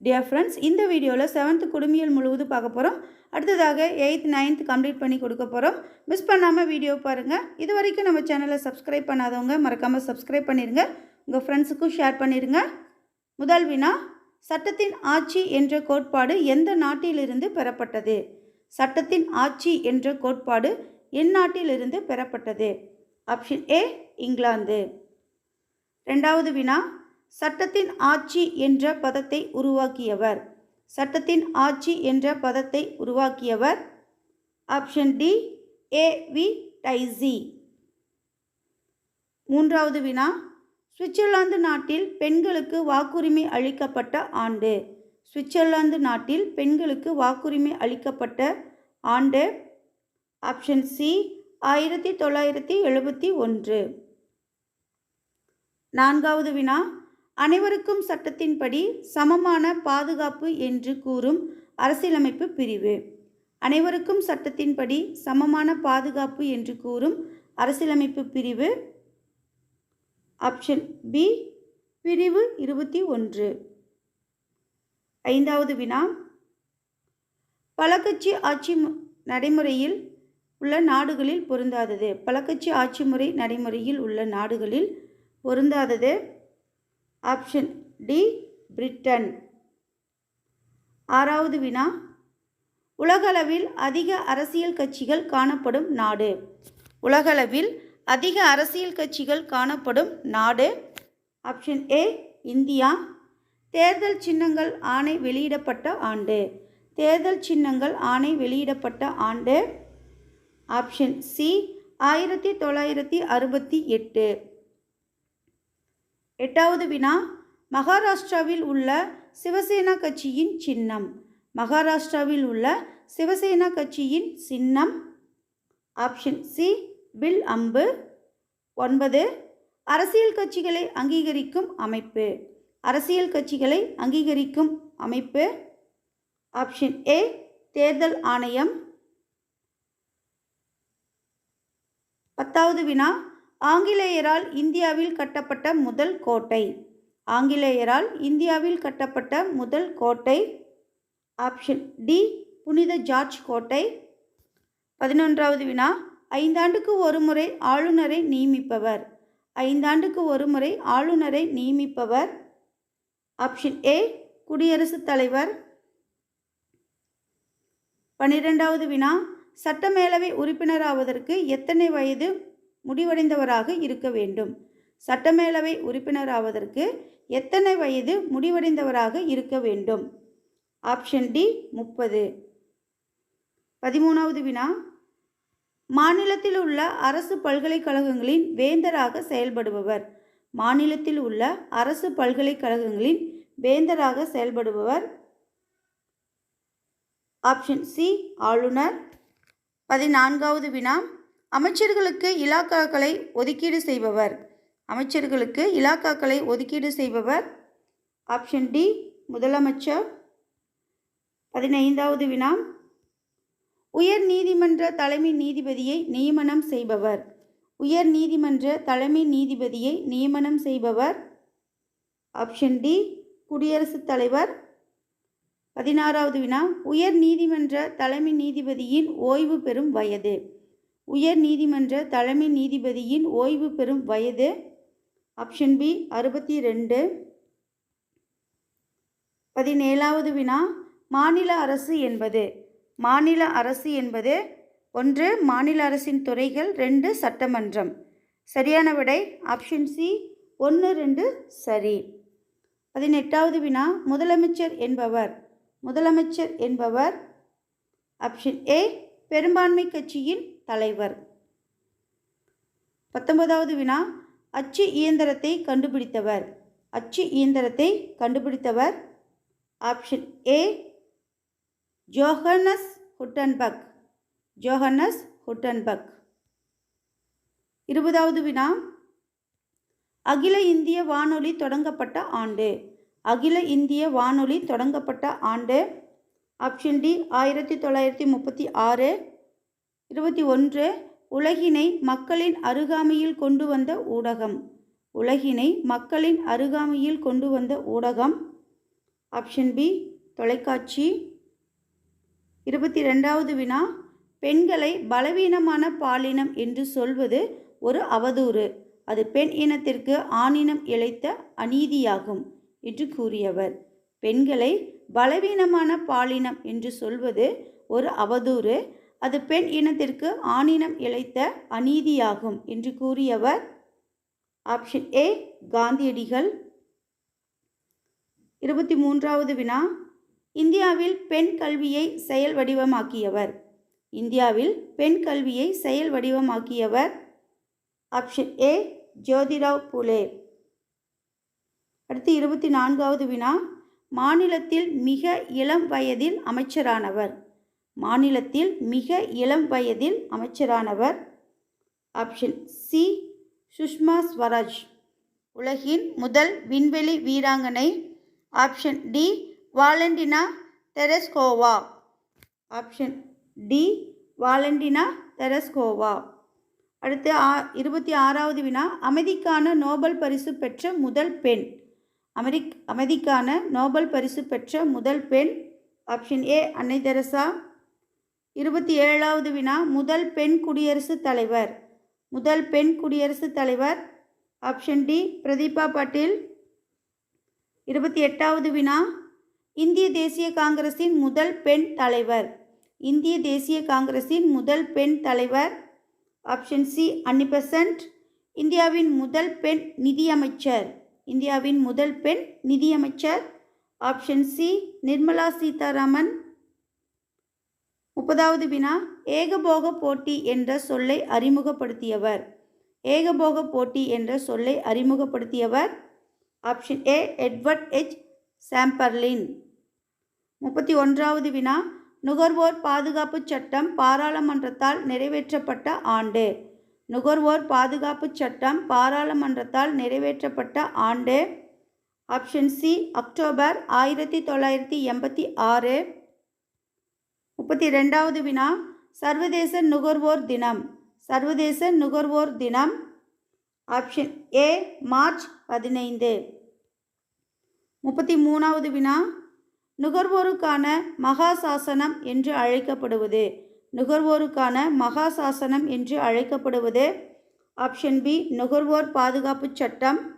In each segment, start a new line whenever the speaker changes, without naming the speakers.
Dear friends இந்த வீடியோவில் seventh குடுமியல் முழுவதும் பார்க்க போகிறோம் அடுத்ததாக எயித் நைன்த் கம்ப்ளீட் பண்ணி கொடுக்க போகிறோம் மிஸ் பண்ணாமல் வீடியோ பாருங்கள் இது வரைக்கும் நம்ம சேனலை சப்ஸ்கிரைப் பண்ணாதவங்க மறக்காமல் சப்ஸ்கிரைப் பண்ணிடுங்க உங்கள் ஃப்ரெண்ட்ஸுக்கும் ஷேர் பண்ணிடுங்க முதல் வினா சட்டத்தின் ஆட்சி என்ற கோட்பாடு எந்த நாட்டிலிருந்து பெறப்பட்டது? சட்டத்தின் ஆட்சி என்ற கோட்பாடு எந்நாட்டிலிருந்து பெறப்பட்டது. Option A England. ரெண்டாவது வினா சட்டத்தின் ஆட்சி என்ற பதத்தை உருவாக்கியவர். சட்டத்தின் ஆட்சி என்ற பதத்தை உருவாக்கியவர் option D A V Dicey. மூன்றாவது வினா. சுவிட்சர்லாந்து நாட்டில் பெண்களுக்கு வாக்குரிமை அளிக்கப்பட்ட ஆண்டு. சுவிட்சர்லாந்து நாட்டில் பெண்களுக்கு வாக்குரிமை அளிக்கப்பட்ட ஆண்டு. ஆப்ஷன் சி ஆயிரத்தி தொள்ளாயிரத்தி எழுபத்தி ஒன்று. நான்காவது வினா. அனைவருக்கும் சட்டத்தின்படி சமமான பாதுகாப்பு என்று கூறும் அரசியலமைப்பு பிரிவு. அனைவருக்கும் சட்டத்தின்படி சமமான பாதுகாப்பு என்று கூறும் அரசியலமைப்பு பிரிவு. ஆப்ஷன் பி பிரிவு இருபத்தி ஒன்று. ஐந்தாவது வினா. பலகட்சி ஆட்சி மு- நடைமுறையில் உள்ள நாடுகளில் பொருந்தாதது. பலகட்சி ஆட்சி முறை நடைமுறையில் உள்ள நாடுகளில் பொருந்தாதது. Option D Britain. ஆறாவது வினா. உலகளவில் அதிக அரசியல் கட்சிகள் காணப்படும் நாடு. உலகளவில் அதிக அரசியல் கட்சிகள் காணப்படும் நாடு. Option A India. தேர்தல் சின்னங்கள் ஆணை வெளியிடப்பட்ட ஆண்டு. தேர்தல் சின்னங்கள் ஆணை வெளியிடப்பட்ட ஆண்டு. ஆப்ஷன் சி ஆயிரத்தி தொள்ளாயிரத்தி அறுபத்தி எட்டு. எட்டாவது வினா மகாராஷ்டிராவில் உள்ள சிவசேனா கட்சியின் சின்னம். மகாராஷ்டிராவில் உள்ள சிவசேனா கட்சியின் சின்னம். ஆப்ஷன் சி வில் அம்பு. ஒன்பது அரசியல் கட்சிகளை அங்கீகரிக்கும் அமைப்பு. அரசியல் கட்சிகளை அங்கீகரிக்கும் அமைப்பு. ஆப்ஷன் ஏ தேர்தல் ஆணையம். பத்தாவது வினா ஆங்கிலேயரால் இந்தியாவில் கட்டப்பட்ட முதல் கோட்டை. ஆங்கிலேயரால் இந்தியாவில் கட்டப்பட்ட முதல் கோட்டை. ஆப்ஷன் டி புனித ஜார்ஜ் கோட்டை. பதினொன்றாவது வினா ஐந்தாண்டுக்கு ஒருமுறை ஆளுநரை நியமிப்பவர். ஐந்தாண்டுக்கு ஒருமுறை ஆளுநரை நியமிப்பவர். ஆப்ஷன் ஏ குடியரசுத் தலைவர். பன்னிரெண்டாவது வினா சட்டமேலவை உறுப்பினராவதற்கு எத்தனை வயது? முடிவடைந்தவராக இருக்க வேண்டும். சட்டமேலவை உறுப்பினராவதற்கு எத்தனை வயது முடிவடைந்தவராக இருக்க வேண்டும்? ஆப்ஷன் டி முப்பது. பதிமூணாவது வினா. மாநிலத்தில் உள்ள அரசு பல்கலைக்கழகங்களின் வேந்தராக செயல்படுபவர். மாநிலத்தில் உள்ள அரசு பல்கலைக்கழகங்களின் வேந்தராக செயல்படுபவர். ஆப்ஷன் சி ஆளுநர். பதினான்காவது வினா. அமைச்சர்களுக்கு இலாக்காக்களை ஒதுக்கீடு செய்பவர். அமைச்சர்களுக்கு இலாக்காக்களை ஒதுக்கீடு செய்பவர். ஆப்ஷன் டி முதலமைச்சர். பதினைந்தாவது வினா உயர் நீதிமன்ற தலைமை நீதிபதியை நியமனம் செய்பவர். உயர் நீதிமன்ற தலைமை நீதிபதியை நியமனம் செய்பவர். ஆப்ஷன் டி குடியரசுத் தலைவர். பதினாறாவது வினா உயர் நீதிமன்ற தலைமை நீதிபதியின் ஓய்வு பெறும் வயது. உயர் நீதிமன்ற தலைமை நீதிபதியின் ஓய்வு பெறும் வயது ஆப்ஷன் பி அறுபத்தி ரெண்டு பதினேழாவது வினா மாநில அரசு என்பது. மாநில அரசு என்பது ஒன்று மாநில அரசின் துறைகள் ரெண்டு சட்டமன்றம். சரியான விடை ஆப்ஷன் சி ஒன்று ரெண்டு சரி. பதினெட்டாவது வினா முதலமைச்சர் என்பவர். முதலமைச்சர் என்பவர். ஆப்ஷன் ஏ பெரும்பான்மை கட்சியின் தலைவர். பத்தொன்பதாவது வினா. அச்சு இயந்திரத்தை கண்டுபிடித்தவர். அச்சு இயந்திரத்தை கண்டுபிடித்தவர். Option A. Johannes Gutenberg Johannes Gutenberg இருபதாவது வினா. அகில இந்திய வானொலி தொடங்கப்பட்ட ஆண்டு. அகில இந்திய வானொலி தொடங்கப்பட்ட ஆண்டு. ஆப்ஷன் டி ஆயிரத்தி தொள்ளாயிரத்தி முப்பத்தி ஆறு. இருபத்தி ஒன்று உலகினை மக்களின் அருகாமையில் கொண்டு வந்த ஊடகம். உலகினை மக்களின் அருகாமையில் கொண்டு வந்த ஊடகம். ஆப்ஷன் பி தொலைக்காட்சி. இருபத்தி ரெண்டாவது வினா பெண்களை பலவீனமான பாலினம் என்று சொல்வது ஒரு அவதூறு. அது பெண் இனத்திற்கு ஆணினம் இழைத்த அநீதியாகும் என்று கூறியவர். பெண்களை பலவீனமான பாலினம் என்று சொல்வது ஒரு அவதூறு. அது பெண் இனத்திற்கு ஆணினம் இழைத்த அநீதியாகும் என்று கூறியவர். ஆப்ஷன் ஏ காந்தியடிகள். இருபத்தி மூன்றாவது வினா. இந்தியாவில் பெண் கல்வியை செயல் வடிவமாக்கியவர். இந்தியாவில் பெண் கல்வியை செயல் வடிவமாக்கியவர். Option A Jyotirao Phule. அடுத்து இருபத்தி நான்காவது வினா. மாநிலத்தில் மிக இளம் வயதில் அமைச்சரானவர். மாநிலத்தில் மிக இளம் வயதில் அமைச்சரானவர். ஆப்ஷன் சி சுஷ்மா ஸ்வராஜ் உலகின் முதல் விண்வெளி வீராங்கனை. Option D Valentina Tereshkova option D Valentina Tereshkova அடுத்து ஆ இருபத்தி ஆறாவது வினா அமைதிக்கான நோபல் பரிசு பெற்ற முதல் பெண். அமெரிக் அமைதிக்கான நோபல் பரிசு பெற்ற முதல் பெண். ஆப்ஷன் ஏ அன்னை தெரசா. இருபத்தி ஏழாவது வினா முதல் பெண் குடியரசுத் தலைவர். முதல் பெண் குடியரசுத் தலைவர். Option D Pratibha Patil. இருபத்தி எட்டாவது வினா இந்திய தேசிய காங்கிரஸின் முதல் பெண் தலைவர். இந்திய தேசிய காங்கிரஸின் முதல் பெண் தலைவர். ஆப்ஷன் சி அன்னிபெசன்ட் இந்தியாவின் முதல் பெண் நிதியமைச்சர். இந்தியாவின் முதல் பெண் நிதியமைச்சர். Option C Nirmala Sitharaman. முப்பதாவது வினா ஏகபோக போட்டி என்ற சொல்லை அறிமுகப்படுத்தியவர். ஏகபோக போட்டி என்ற சொல்லை அறிமுகப்படுத்தியவர் option A Edward H Chamberlin முப்பத்தி ஒன்றாவது வினா நுகர்வோர் பாதுகாப்பு சட்டம் பாராளுமன்றத்தால் நிறைவேற்றப்பட்ட ஆண்டு. நுகர்வோர் பாதுகாப்பு சட்டம் பாராளுமன்றத்தால் நிறைவேற்றப்பட்ட ஆண்டு. ஆப்ஷன் சி அக்டோபர் ஆயிரத்தி தொள்ளாயிரத்தி எண்பத்தி ஆறு. முப்பத்தி ரெண்டாவது வினா. சர்வதேச நுகர்வோர் தினம். சர்வதேச நுகர்வோர் தினம். ஆப்ஷன் ஏ மார்ச் பதினைந்து. முப்பத்தி மூணாவது வினா. நுகர்வோருக்கான மகாசாசனம் என்று அழைக்கப்படுவது. நுகர்வோருக்கான மகாசாசனம் என்று அழைக்கப்படுவது. ஆப்ஷன் பி நுகர்வோர் பாதுகாப்பு சட்டம்.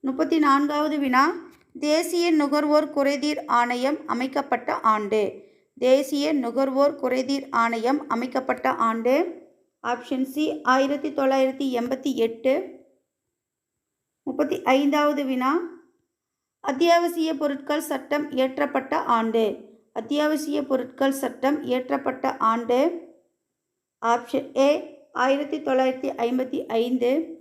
முப்பத்தி நான்காவது வினா. தேசிய நுகர்வோர் குறைதீர் ஆணையம் அமைக்கப்பட்ட ஆண்டு. தேசிய நுகர்வோர் குறைதீர் ஆணையம் அமைக்கப்பட்ட ஆண்டு. ஆப்ஷன் சி ஆயிரத்தி தொள்ளாயிரத்தி எண்பத்தி எட்டு. முப்பத்தி ஐந்தாவது வினா. அத்தியாவசிய பொருட்கள் சட்டம் இயற்றப்பட்ட ஆண்டு. அத்தியாவசிய பொருட்கள் சட்டம் இயற்றப்பட்ட ஆண்டு. ஆப்ஷன் ஏ ஆயிரத்தி தொள்ளாயிரத்தி ஐம்பத்தி ஐந்து.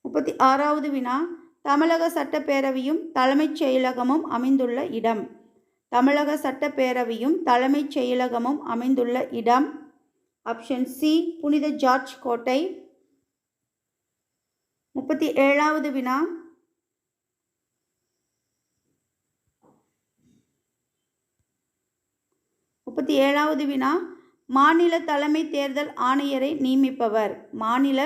முப்பத்தி ஆறாவது வினா. தமிழக சட்டப்பேரவையும் தலைமைச் செயலகமும் அமைந்துள்ள இடம். தமிழக சட்டப்பேரவையும் தலைமைச் செயலகமும் அமைந்துள்ள இடம் ஆப்ஷன் சி புனித ஜார்ஜ் கோட்டை. முப்பத்தி ஏழாவது வினா. முப்பத்தி ஏழாவது வினா. மாநில தலைமை தேர்தல் ஆணையரை நியமிப்பவர். மாநில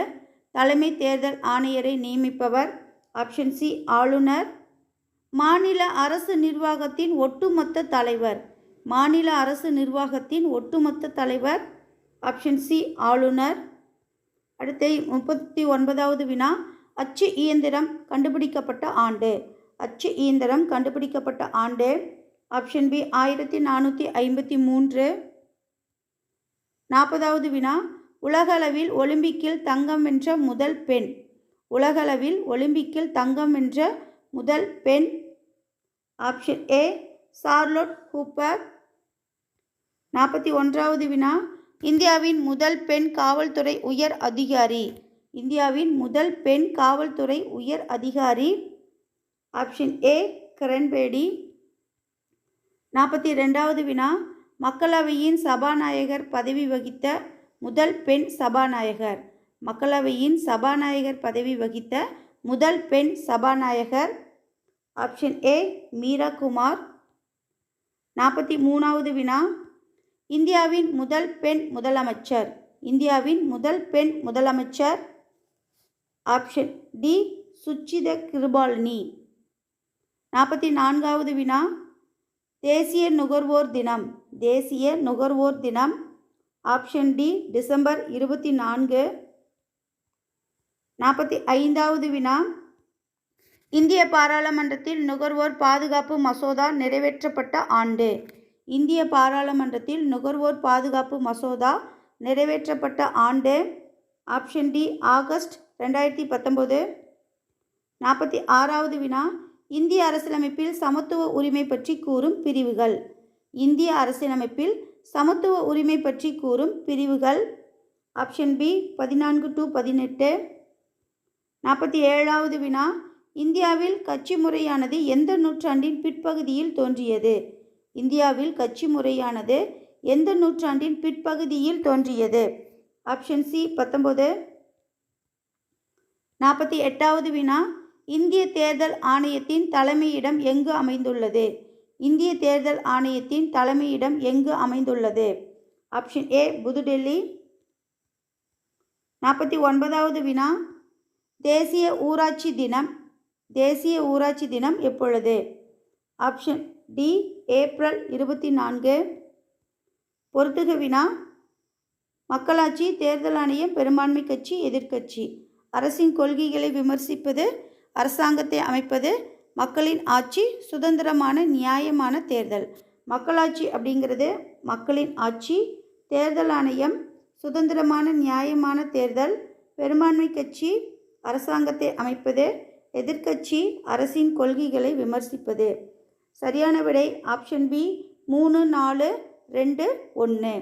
தலைமை தேர்தல் ஆணையரை நியமிப்பவர். ஆப்ஷன் சி ஆளுநர். மாநில அரசு நிர்வாகத்தின் ஒட்டுமொத்த தலைவர். மாநில அரசு நிர்வாகத்தின் ஒட்டுமொத்த தலைவர் ஆப்ஷன் சி ஆளுநர். அடுத்து முப்பத்தி ஒன்பதாவது வினா அச்சு இயந்திரம் கண்டுபிடிக்கப்பட்ட ஆண்டு. அச்சு இயந்திரம் கண்டுபிடிக்கப்பட்ட ஆண்டு ஆப்ஷன் பி ஆயிரத்தி நானூற்றி ஐம்பத்தி மூன்று. நாற்பதாவது வினா உலகளவில் ஒலிம்பிக்கில் தங்கம் வென்ற முதல் பெண். உலகளவில் ஒலிம்பிக்கில் தங்கம் வென்ற முதல் பெண். Option A Charlotte Hooper. நாற்பத்தி ஒன்றாவது வினா. இந்தியாவின் முதல் பெண் காவல்துறை உயர் அதிகாரி. இந்தியாவின் முதல் பெண் காவல்துறை உயர் அதிகாரி. Option A Kiran Bedi. நாற்பத்தி ரெண்டாவது வினா. மக்களவையின் சபாநாயகர் பதவி வகித்த முதல் பெண் சபாநாயகர். மக்களவையின் சபாநாயகர் பதவி வகித்த முதல் பெண் சபாநாயகர் ஆப்ஷன் ஏ மீரா குமார் நாற்பத்தி மூணாவது வினா. இந்தியாவின் முதல் பெண் முதலமைச்சர். இந்தியாவின் முதல் பெண் முதலமைச்சர். ஆப்ஷன் டி சுச்சித கிருபாலினி நாற்பத்தி நான்காவது வினா. தேசிய நுகர்வோர் தினம். தேசிய நுகர்வோர் தினம். ஆப்ஷன் டி டிசம்பர் இருபத்தி நான்கு. நாற்பத்தி ஐந்தாவது வினா. இந்திய பாராளுமன்றத்தில் நுகர்வோர் பாதுகாப்பு மசோதா நிறைவேற்றப்பட்ட ஆண்டு. இந்திய பாராளுமன்றத்தில் நுகர்வோர் பாதுகாப்பு மசோதா நிறைவேற்றப்பட்ட ஆண்டு. ஆப்ஷன் டி ஆகஸ்ட் ரெண்டாயிரத்தி பத்தொம்போது நாற்பத்தி ஆறாவது வினா. இந்திய அரசியலமைப்பில் சமத்துவ உரிமை பற்றி கூறும் பிரிவுகள். இந்திய அரசியலமைப்பில் சமத்துவ உரிமை பற்றி கூறும் பிரிவுகள். ஆப்ஷன் பி பதினான்கு டு பதினெட்டு. நாற்பத்தி ஏழாவது வினா. இந்தியாவில் கட்சி முறையானது எந்த நூற்றாண்டின் பிற்பகுதியில் தோன்றியது? இந்தியாவில் கட்சி முறையானது எந்த நூற்றாண்டின் பிற்பகுதியில் தோன்றியது? ஆப்ஷன் சி பத்தொம்போது நாற்பத்தி எட்டாவது வினா. இந்திய தேர்தல் ஆணையத்தின் தலைமையிடம் எங்கு அமைந்துள்ளது? இந்திய தேர்தல் ஆணையத்தின் தலைமையிடம் எங்கு அமைந்துள்ளது? ஆப்ஷன் ஏ புதுடெல்லி. நாற்பத்தி ஒன்பதாவது வினா. தேசிய ஊராட்சி தினம். தேசிய ஊராட்சி தினம் எப்பொழுது? ஆப்ஷன் டி ஏப்ரல் இருபத்தி நான்கு. பொறுத்துக வினா மக்களாட்சி தேர்தல் ஆணையம் பெரும்பான்மை கட்சி எதிர்க்கட்சி. அரசின் கொள்கைகளை விமர்சிப்பது அரசாங்கத்தை அமைப்பது மக்களின் ஆட்சி சுதந்திரமான நியாயமான தேர்தல். மக்களாட்சி அப்படிங்கிறது மக்களின் ஆட்சி தேர்தல் ஆணையம் சுதந்திரமான நியாயமான தேர்தல். பெரும்பான்மை கட்சி அரசாங்கத்தை அமைப்பது எதிர்க்கட்சி அரசின் கொள்கைகளை விமர்சிப்பது. சரியான விடை ஆப்ஷன் பி மூணு நாலு ரெண்டு ஒன்று